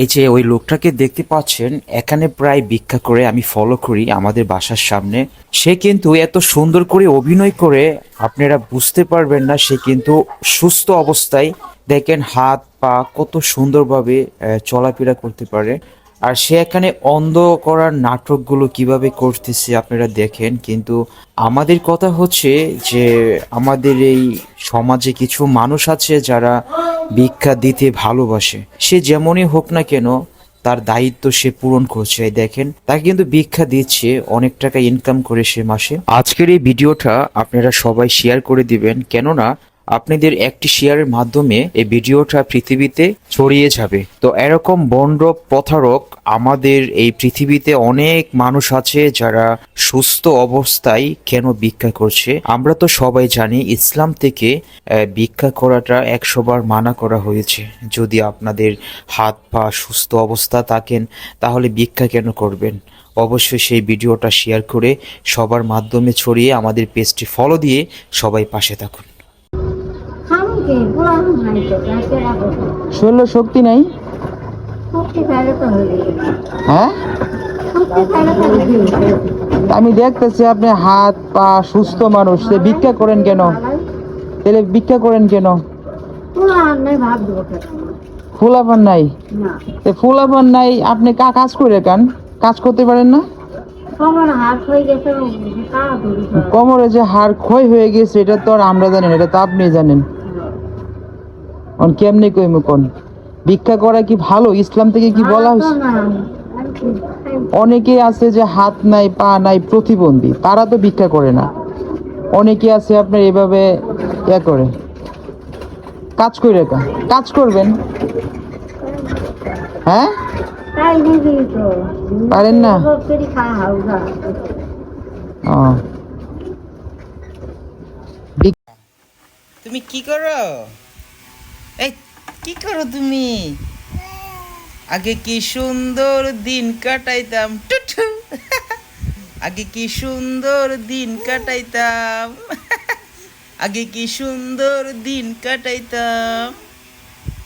এই যে ওই লোকটাকে দেখতে পাচ্ছেন, এখানে প্রায় ভিক্ষা করে আমি ফলো করি আমাদের বাসার সামনে। সে কিন্তু এত সুন্দর করে অভিনয় করে, আপনারা বুঝতে পারবেন না, সে কিন্তু সুস্থ অবস্থায় দেখেন হাত, পা কত সুন্দরভাবে চলাফেরা করতে পারে। আর সে এখানে অন্ধ করার নাটকগুলো কীভাবে করতেছে আপনারা দেখেন, কিন্তু আমাদের কথা হচ্ছে যে আমাদের এই সমাজে কিছু মানুষ আছে যারা ভিক্ষা দিতে ভালোবাসে। সে যেমনই হোক না কেন, তার দায়িত্ব সে পূরণ করছে। দেখেন, তাকে কিন্তু ভিক্ষা দিচ্ছে, অনেক টাকা ইনকাম করে সে মাসে। আজকের এই ভিডিওটা আপনারা সবাই শেয়ার করে দিবেন। কেননা আপনাদের একটি শেয়ারের মাধ্যমে এই ভিডিওটা পৃথিবীতে ছড়িয়ে যাবে। তো এরকম বন্ড প্রথারক আমাদের এই পৃথিবীতে অনেক মানুষ আছে যারা সুস্থ অবস্থায় কেন ভিক্ষা করছে? আমরা তো সবাই জানি ইসলাম থেকে ভিক্ষা করাটা একশোবার মানা করা হয়েছে। যদি আপনাদের হাত পা সুস্থ অবস্থা থাকেন, তাহলে ভিক্ষা কেন করবেন? অবশ্যই সেই ভিডিওটা শেয়ার করে সবার মাধ্যমে ছড়িয়ে আমাদের পেজটি ফলো দিয়ে সবাই পাশে থাকুন। শরীরে শক্তি নাই? হয়ে আমি দেখতেছি আপনি হাত পা সুস্থ মানুষ। সে ভিক্ষা করেন কেন? তাহলে ভিক্ষা করেন কেন? ফুলাপান নাই না। ফুলাপান নাই আপনি কা কাজ করে কেন? কাজ করতে পারেন না? কোমরে যে হাড় ক্ষয় হয়ে গেছে এটা তো আর আমরা জানেন এটা তো আপনি জানেন। অন কেমনি কইমু কোন? ভিক্ষা করা কি ভালো? ইসলাম থেকে কি বলা হয়েছে অনেকে আছে যে হাত নাই পা নাই প্রতিবন্ধী। তারা তো ভিক্ষা করে না। অনেকে আছে আপনার এভাবে ইয়া করে। কাজ করে কাজ করবেন। হ্যাঁ? তাই বুঝি তো। পারেন না? তুমি কি করো? এই কি করো তুমি? আগে কি সুন্দর দিন কাটাইতাম? টুটু আগে কি সুন্দর দিন কাটাইতাম? আগে কি সুন্দর দিন কাটাইতাম?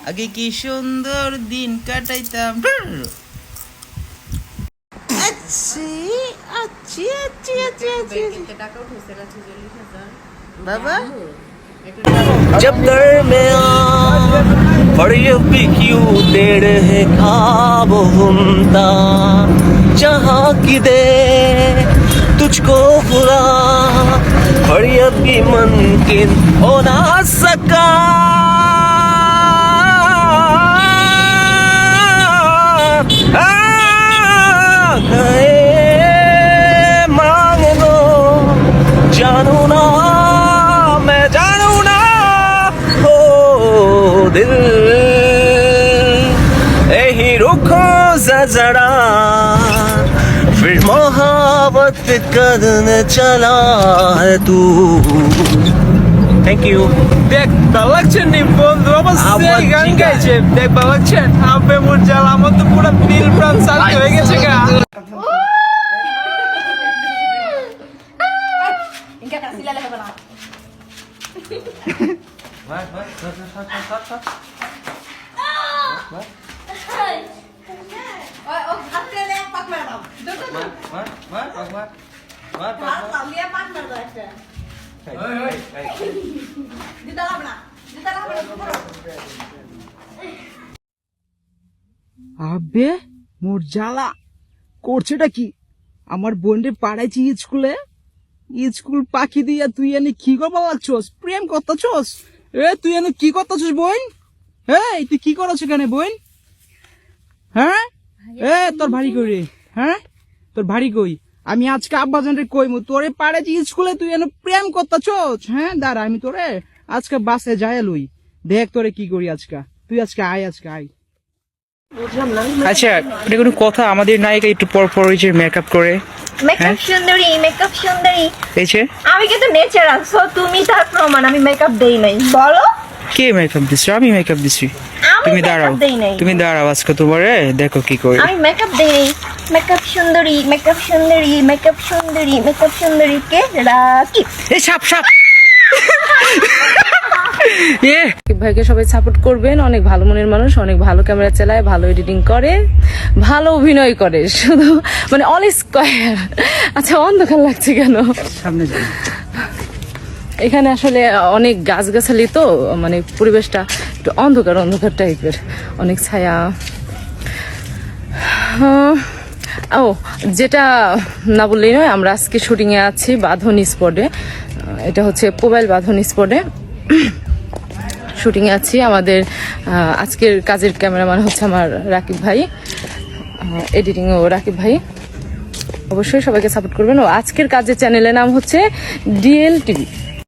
আগে কি সুন্দর দিন কাটাইতাম? বাবা? पड़यपि क्यूतेड है खाब हुमता जहाँ की दे तुझको खुदा पड़यपि मन किन हो ना सका। जरा फिर मोहब्बत करने चला है तू থ্যাংক ইউ দেখ ভালো লাগছে নি বন্ধু আমার আমার সেই গান জিগা। গাইছে দেখ ভালো লাগছে আবে মোর জাল আমার তো পুরো দিল প্রাণ শান্তি হয়ে আবে মোর জ্বালা। করছেটা কি? আমার বোনরে পাড়াইছি স্কুলে। স্কুল পাখি দিয়া তুই এনে কি করবা লাগছস প্রেম করতেছস? এ তুই এনে কি করতেছস বোন? এই তুই কি করছ এখানে বোন? হ্যাঁ? এ তোর ভারী কই রে? হ্যাঁ? তোর ভারী কই? আমি আজকে আব্বা জানরে কইমু তোরে পাড়াইছি স্কুলে তুই এনে প্রেম করতেছস হ্যাঁ? দাঁড়া আমি তোরে আজকে বাসে যাই লুই। দেখ তোরে কি করি আজকে। তুই আজকে আয় আজকে আয়। আচ্ছা এটা কোনো কথা? আমাদের নায়িকা একটু পর পর যে মেকআপ করে। মেকআপ সুন্দরী মেকআপ সুন্দরী। এই আমি কিন্তু ন্যাচারাল সো তুমি তার প্রমাণ আমি মেকআপ দেই নাই। বলো? কে মেকআপ দিছো? আমি মেকআপ দিছি। তুমি দাঁড়াও। তুমি দাঁড়াও আজকে তোমারে দেখো কি করে আমি মেকআপ দেই নাই। মেকআপ সুন্দরী মেকআপ সুন্দরী মেকআপ সুন্দরী মেকআপ সুন্দরী কে? রাকি এই সাপ সাপ। ভাইকে সবাই সাপোর্ট করবেন। অনেক ভালো মনের মানুষ অনেক ভালো ক্যামেরা চালায় ভালো এডিটিং করে ভালো অভিনয় করে। শুধু মানে অল স্কোয়ার আচ্ছা অন্ধকার লাগছে কেন? সামনে এখানে আসলে অনেক গাছগাছালি তো মানে পরিবেশটা একটু অন্ধকার অন্ধকার টাইপের অনেক ছায়া। ও, যেটা না বললেই নয়, আমরা আজকে শুটিংয়ে আছি বাঁধন স্পটে এটা হচ্ছে পোবাইল বাঁধন স্পটে শুটিংয়ে আছি, আমাদের আজকের কাজের ক্যামেরাম্যান হচ্ছে আমার রাকিব ভাই। এডিটিংও রাকিব ভাই। অবশ্যই সবাইকে সাপোর্ট করবেন। ও, আজকের কাজের চ্যানেলের নাম হচ্ছে ডিএল টিভি